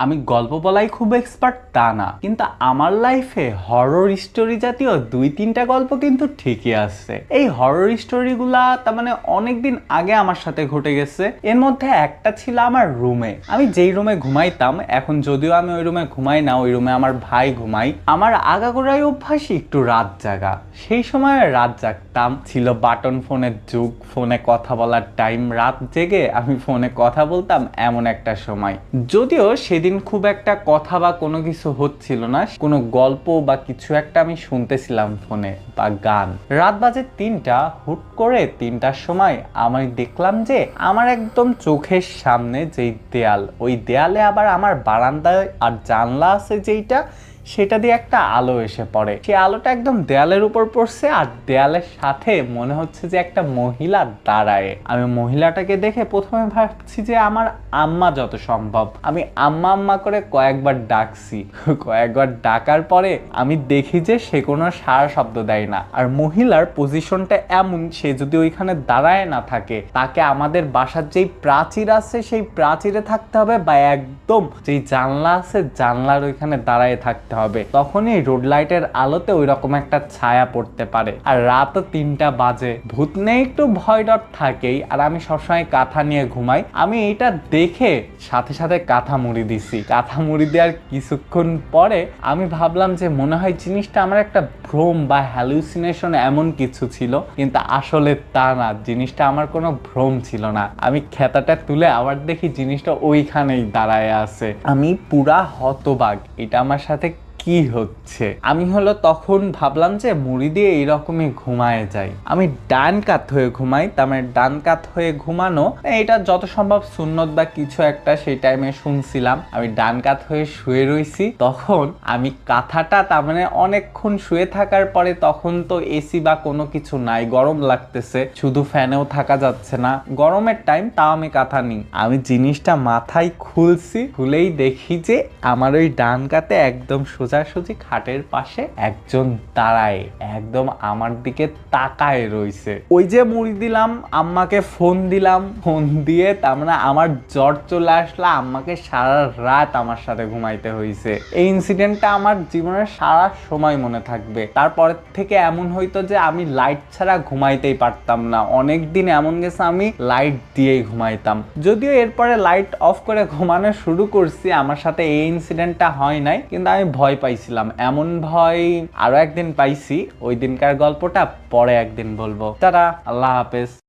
আমি গল্প বলাই খুব এক্সপার্ট তা না, কিন্তু আমার লাইফে হরর স্টোরি জাতীয় দুই তিনটা গল্প কিন্তু ঠিকই আছে। এই হরর স্টোরিগুলা তার মানে অনেকদিন আগে আমার সাথে ঘটে গেছে। এর মধ্যে একটা ছিল আমার রুমে আমি যেই রুমে ঘুমাইতাম, এখন যদিও আমি ওই রুমে ঘুমাই না, ওই রুমে আমার ভাই ঘুমাই। আমার আগাগোড়াই অভ্যাসই একটু রাত জাগা। সেই সময় রাত জাগতাম, ছিল বাটন ফোনের যুগ ফোনে কথা বলার টাইম রাত জেগে আমি ফোনে কথা বলতাম এমন একটা সময়। যদিও সেদিন খুব একটা কথা বা কোনো কিছু হচ্ছিল না। কোনো গল্প বা কিছু একটা আমি শুনতেছিলাম ফোনে বা গান। রাত বাজে তিনটা, হুট করে তিনটার সময় আমি দেখলাম যে আমার একদম চোখের সামনে যেই দেয়াল, ওই দেয়ালে আবার আমার বারান্দায় আর জানলা আছে যেইটা সেটা দিয়ে একটা আলো এসে পড়ে। সেই আলোটা একদম দেয়ালের উপর পড়ছে আর দেয়ালের সাথে মনে হচ্ছে যে একটা মহিলা দাঁড়ায়। আমি মহিলাটাকে দেখে প্রথমে ভাবছি যে আমার আম্মা যত সম্ভব। আমি আম্মা আম্মা করে কয়েকবার ডাকছি। কয়েকবার ডাকার পরে আমি দেখি যে সে কোনো সারা শব্দ দেয় না। আর মহিলার পজিশনটা এমন, সে যদি ওইখানে দাঁড়ায় না থাকে, তাকে আমাদের বাসার যেই প্রাচীর আছে, সেই প্রাচীরে থাকতে হবে বা একদম যেই জানলা আছে, জানলার ওইখানে দাঁড়ায় থাকতে হবে। তখনই রোড লাইটের আলোতে ওই রকম একটা ছায়া পড়তে পারে। আর রাতও তিনটা বাজে। ভূত নেই, একটু ভয় ডর থাকেই। আর আমি সবসময় কাঁথা নিয়ে ঘুমাই। আমি এটা দেখে সাথে সাথে কাঁথা মুড়ি দিছি। কাঁথা মুড়ি দেওয়ার কিছুক্ষণ পরে আমি ভাবলাম যে মনে হয় জিনিসটা আমার একটা ভ্রম বা হ্যালুসিনেশন এমন কিছু ছিল। কিন্তু আসলে তা না। জিনিসটা আমার কোনো ভ্রম ছিল না। আমি খেতাটা তুলে আবার দেখি জিনিসটা ওইখানেই দাঁড়ায় আছে। আমি পুরা হতবাগ এটা আমার সাথে কি হচ্ছে? আমি হলো তখন ভাবলাম যে মুড়ি দিয়ে এইরকমই ঘুমায় যাই। আমি ডান কাত হয়ে ঘুমাই তার মানে ডান কাত হয়ে ঘুমানো এটা যত সম্ভব সুন্নত বা কিছু একটা সেই টাইমে শুনছিলাম। আমি ডান কাত হয়ে শুয়ে রইছি, তখন আমি কাঁথাটা তার মানে অনেকক্ষণ শুয়ে থাকার পরে তখন তো এসি বা কোনো কিছু নাই, গরম লাগতেছে, শুধু ফ্যানেও থাকা যাচ্ছে না। গরমের টাইম তাও আমি কাঁথা নিই। আমি জিনিসটা মাথায় খুলছি, খুলেই দেখি যে আমার ওই ডান কাতে একদম সোজাসুজি খাটের পাশে একজন দাঁড়ায়, একদম আমার দিকে তাকায় রইছে। ওই যে মুড়ি দিলাম, আম্মাকে ফোন দিলাম, ফোন দিয়ে তার মানে আমার জ্বর চলে আসলো আম্মাকে সারা রাত আমার সাথে ঘুমাইতে হয়েছে এই ইনসিডেন্টটা আমার জীবনের সারা সময় মনে থাকবে। তারপরের থেকে এমন হইতো যে আমি লাইট ছাড়া ঘুমাইতেই পারতাম না। অনেক দিন এমন গেছে আমি লাইট দিয়েই ঘুমাইতাম। যদিও এরপরে লাইট অফ করে ঘুমানো শুরু করছি, আমার সাথে এই ইনসিডেন্টটা হয় নাই, কিন্তু আমি ভয় পাইছিলাম। এমন ভয় আরও একদিন পাইছি ওই দিনকার গল্পটা পরে একদিন বলব। তারা আল্লাহ হাফেজ।